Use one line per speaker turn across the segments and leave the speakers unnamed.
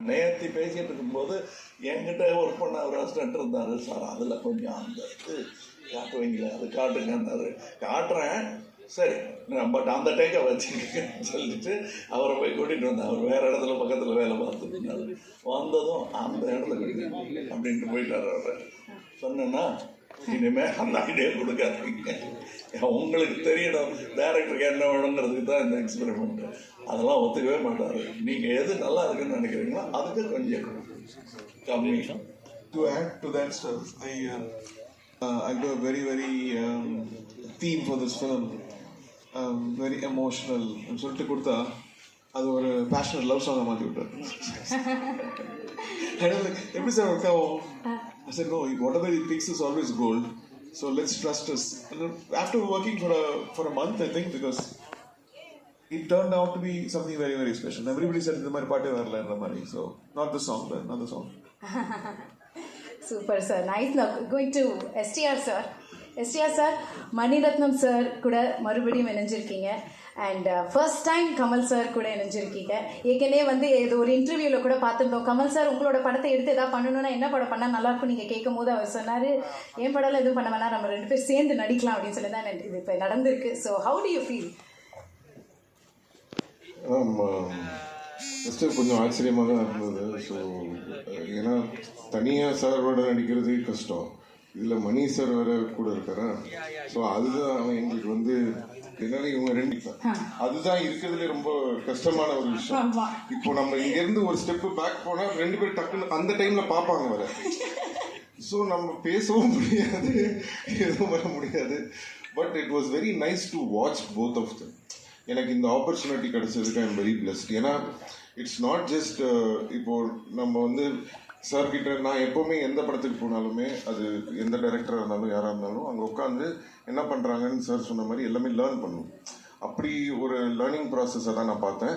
அப்படிங்கும்போது என்கிட்ட ஒர்க் பண்ண ஒரு அசிஸ்டன்ட் இருந்தார் சார் அதில் கொஞ்சம் அந்த இது காட்டுவீங்களே அது காட்டுங்கன்னாரு. காட்டுறேன். சரி நான் பட் அந்த டேக்கை வச்சுக்கன்னு சொல்லிட்டு அவரை போய் கூட்டிகிட்டு வந்தேன். அவர் வேறு இடத்துல பக்கத்தில் வேலை பார்த்துட்டு வந்ததும் அந்த இடத்துல கூட்டிகிட்டு அப்படின்ட்டு போயிட்டார் அவர். சொன்னேன்னா இனிமே அந்த ஐடியா கொடுக்காதீங்க. உங்களுக்கு தெரியணும் டேரக்டருக்கு என்ன வேணுங்கிறதுக்கு தான் இந்த எக்ஸ்பெரிமெண்ட் அதெல்லாம் ஒத்துக்கவே மாட்டார். நீங்கள் எது நல்லா இருக்குன்னு நினைக்கிறீங்களோ அதுக்கு கொஞ்சம் கம்மி.
Uh, uh, I do a very very um, theme for this film, um, very emotional. ன்னு சொல்லிட்டு கொடுத்தா அது ஒரு பேஷனட் லவ் சாங்கை மாற்றி விட்டார். எப்படி சார் ஒர்க் ஆகும்? I said, no, whatever he picks is always gold. So let's trust us. And then after working for a for a month, I think, because it turned out to be something very, very special. Everybody said, இந்த மாதிரி பாட்டே வரல இந்த மாதிரி. So, not the song, but another song.
Super sir nice going to STR sir STR sir Mani Ratnam sir கூட மறுபடியும் இணைஞ்சிருக்கீங்க and first time Kamal sir கூட இணைஞ்சிருக்கீங்க. ஏற்கனவே வந்து ஏதோ ஒரு இன்டர்வியூவில் கூட பார்த்துருந்தோம். கமல் சார் உங்களோட படத்தை எடுத்து எதாவது பண்ணணும்னா என்ன படம் பண்ணால் நல்லாயிருக்கும் நீங்கள் கேட்கும் போது அவர் சொன்னார் என் படம்லாம் எதுவும் பண்ண வேணாம். நம்ம ரெண்டு பேர் சேர்ந்து நடிக்கலாம். அப்படின்னு சொல்லி தான் இது இப்போ நடந்திருக்கு. So how do you feel
first கொஞ்சம் ஆச்சரியமாக தான் இருந்தது. ஸோ ஏன்னா தனியாக சாரோட நடிக்கிறது கஷ்டம். இதில் மணி சார் வேற கூட இருக்காரா? ஸோ அதுதான் அவன் எங்களுக்கு வந்து என்னால இவங்க ரெண்டு அதுதான் இருக்கிறதுல ரொம்ப கஷ்டமான ஒரு விஷயம். இப்போ நம்ம இங்கேருந்து ஒரு ஸ்டெப்பு பேக் போனால் ரெண்டு பேர் டக்குன்னு அந்த டைமில் பார்ப்பாங்க வர ஸோ நம்ம பேசவும் முடியாது எதுவும் பண்ண முடியாது. But it was very nice to watch both of them எனக்கு இந்த ஆப்பர்ச்சுனிட்டி கிடைச்சதுக்கு ஐம் வெரி பிளஸ்ட் ஏன்னா இட்ஸ் நாட் ஜஸ்ட் இப்போ நம்ம வந்து சார் கிட்ட நான் எப்போவுமே எந்த படத்துக்கு போனாலுமே அது எந்த டைரக்டராக இருந்தாலும் யாராக இருந்தாலும் அங்கே உட்காந்து என்ன பண்ணுறாங்கன்னு சார் சொன்ன மாதிரி எல்லாமே லேர்ன் பண்ணும். அப்படி ஒரு லேர்னிங் ப்ராசஸை தான் நான் பார்த்தேன்.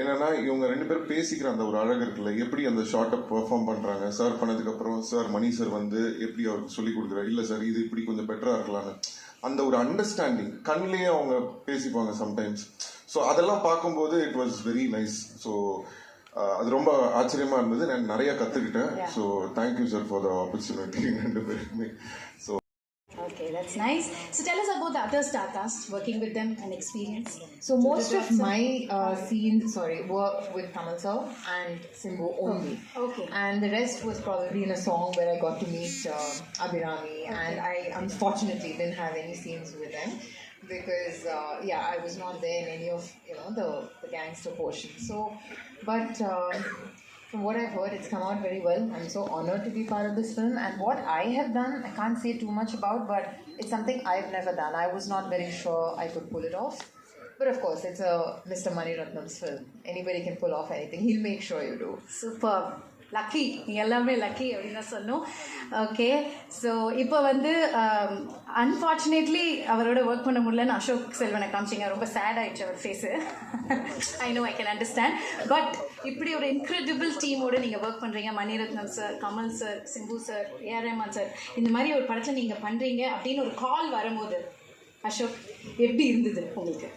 என்னென்னா இவங்க ரெண்டு பேரும் பேசிக்கிற அந்த ஒரு அழகு இருக்குல்ல எப்படி அந்த ஷார்ட்டை பெர்ஃபார்ம் பண்ணுறாங்க சார் பண்ணதுக்கப்புறம் சார் மணி சார் வந்து எப்படி அவருக்கு சொல்லி கொடுக்குறாரு? இல்லை சார் இது இப்படி கொஞ்சம் பெட்டராக இருக்கலாம்னு. அந்த ஒரு அண்டர்ஸ்டாண்டிங் கண்ணிலேயே அவங்க பேசிப்பாங்க சம்டைம்ஸ் ஸோ அதெல்லாம் பார்க்கும்போது it was very nice so அது ரொம்ப ஆச்சரியமா இருந்தது நான் நிறைய கற்றுக்கிட்டேன் so thank you sir for the opportunity ரெண்டு பேருக்குமே so
Okay, that's nice. So tell us about the other star cast, working with them and experience.
So most of my uh, scenes, sorry, were with Kamal sir and Simbu only.
Okay.
And the rest was probably in a song where I got to meet uh, Abhirami, and I unfortunately didn't have any scenes with them because uh, yeah, I was not there in any of you know the, the gangster portion. So, but uh, from what I've heard, it's come out very well. I'm so honored to be part of this film. And what I have done, I can't say too much about, but it's something I've never done. I was not very sure I could pull it off. But of course, it's a Mr. Mani Ratnam's film. Anybody can pull off anything. He'll make sure you do.
Superb. Lucky நீங்கள் எல்லாமே lucky அப்படின்னு தான் சொன்னோம். Okay so இப்போ வந்து um, unfortunately அவரோட work பண்ண முடியலன்னு அசோக் செல்வனை காமிச்சிங்க. ரொம்ப சேட் ஆயிடுச்சு அவர் face I know I can understand but இப்படி ஒரு இன்க்ரெடிபிள் டீமோடு நீங்கள் ஒர்க் பண்ணுறீங்க Mani Ratnam sir Kamal sir Simbu sir A R Rahman sir இந்த மாதிரி ஒரு படத்தில் நீங்கள் பண்ணுறீங்க அப்படின்னு ஒரு கால் வரும்போது அசோக் எப்படி இருந்தது உங்களுக்கு?